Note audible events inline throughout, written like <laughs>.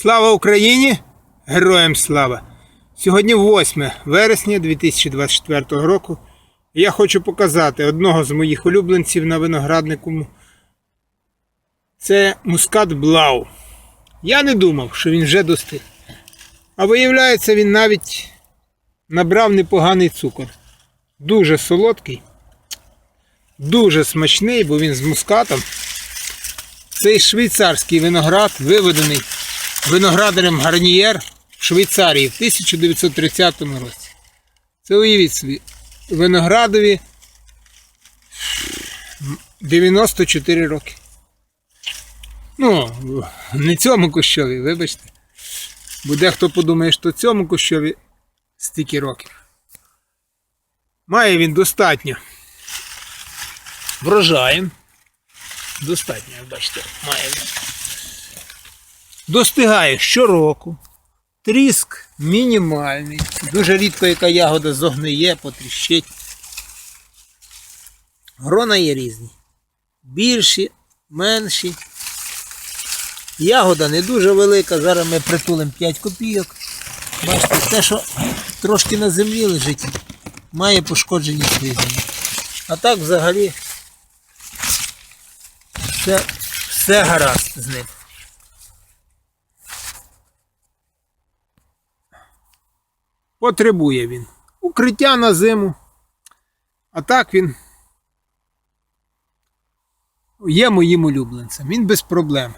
Слава Україні! Героям слава! Сьогодні 8 вересня 2024 року. Я хочу показати одного з моїх улюбленців на винограднику. Це мускат Блау. Я не думав, що він вже достиг. А виявляється, він навіть набрав непоганий цукор. Дуже солодкий, дуже смачний, бо він з мускатом. Цей швейцарський виноград виведений виноградарем Гарнієр в Швейцарії в 1930 році. Це уявіть собі, виноградові 94 роки. Ну, не цьому кущові, вибачте. Бо дехто подумає, що цьому кущові стільки років. Має він достатньо врожаю. Достатньо, бачите, має він. Достигає щороку. Тріск мінімальний. Дуже рідко яка ягода зогниє, потріщить. Грона є різні. Більші, менші. Ягода не дуже велика. Зараз ми притулимо 5 копійок. Бачите, те, що трошки на землі лежить, має пошкоджені слизні. А так взагалі все, все гаразд з ним. Потребує він. Укриття на зиму. А так він є моїм улюбленцем. Він без проблем.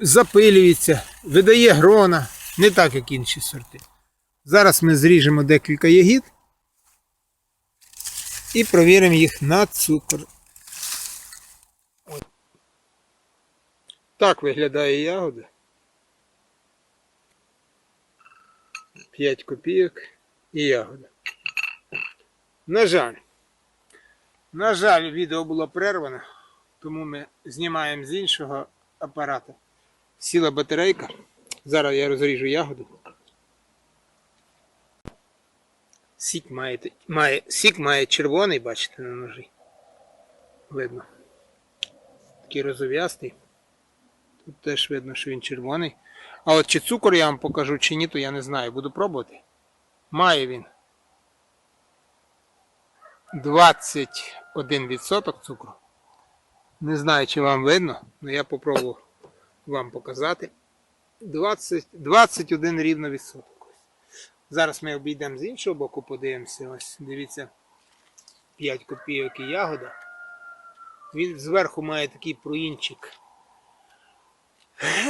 Запилюється, видає грона, не так, як інші сорти. Зараз ми зріжемо декілька ягід і провіримо їх на цукор. Так виглядає ягода. 5 копійок і ягода. На жаль, на жаль, відео було перервано, тому ми знімаємо з іншого апарата. Сіла батарейка. Зараз я розріжу ягоду. Сік має, має, сік має червоний, бачите, на ножі. Видно. Такий розов'ястий. Тут теж видно, що він червоний. А от чи цукор я вам покажу, чи ні, то я не знаю. Буду пробувати. Має він 21% цукру. Не знаю, чи вам видно, але я попробую вам показати. 20, 21 рівно відсоток. Зараз ми обійдемо з іншого боку, подивимося. Ось, дивіться, 5 копійок і ягода. Він зверху має такий проінчик.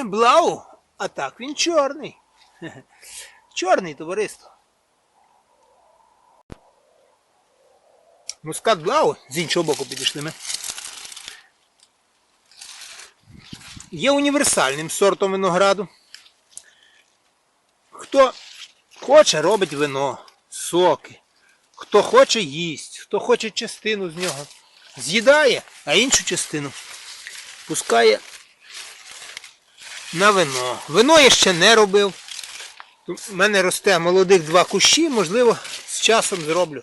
Блау, а так він чорний. <laughs> Чорний товариство. Мускат Блау, з іншого боку підійшли ми. Є універсальним сортом винограду. Хто хоче, робить вино, соки. Хто хоче, їсть, хто хоче частину з нього з'їдає, а іншу частину пускає на вино. Вино я ще не робив. У мене росте молодих два кущі, можливо, з часом зроблю.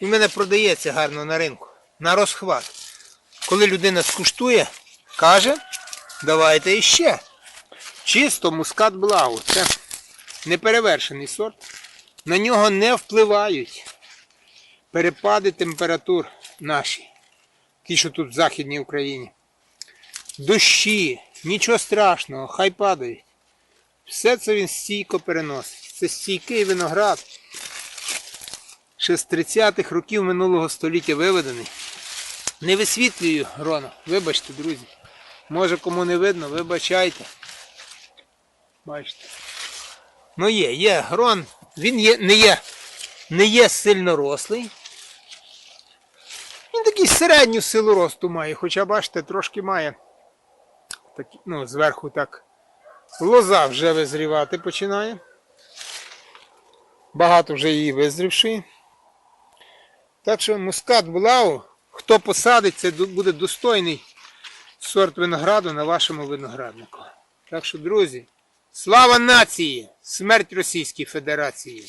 І в мене продається гарно на ринку. На розхват. Коли людина скуштує, каже, давайте іще. Чисто мускат блау. Це неперевершений сорт. На нього не впливають перепади температур наші. Ті, що тут в Західній Україні. Дощі, нічого страшного, хай падають. Все це він стійко переносить. Це стійкий виноград. Ще з 30-х років минулого століття виведений. Не висвітлюю грона. Вибачте, друзі. Може кому не видно, вибачайте. Бачите. Ну є, є грон. Він є, не є, не є сильно рослий. Він такий середню силу росту має, хоча бачите, трошки має. Такі, ну, зверху так. Лоза вже визрівати починає. Багато вже її визрівши. Так що мускат Блау, хто посадить, це буде достойний сорт винограду на вашому винограднику. Так що, друзі, слава нації! Смерть Російській Федерації!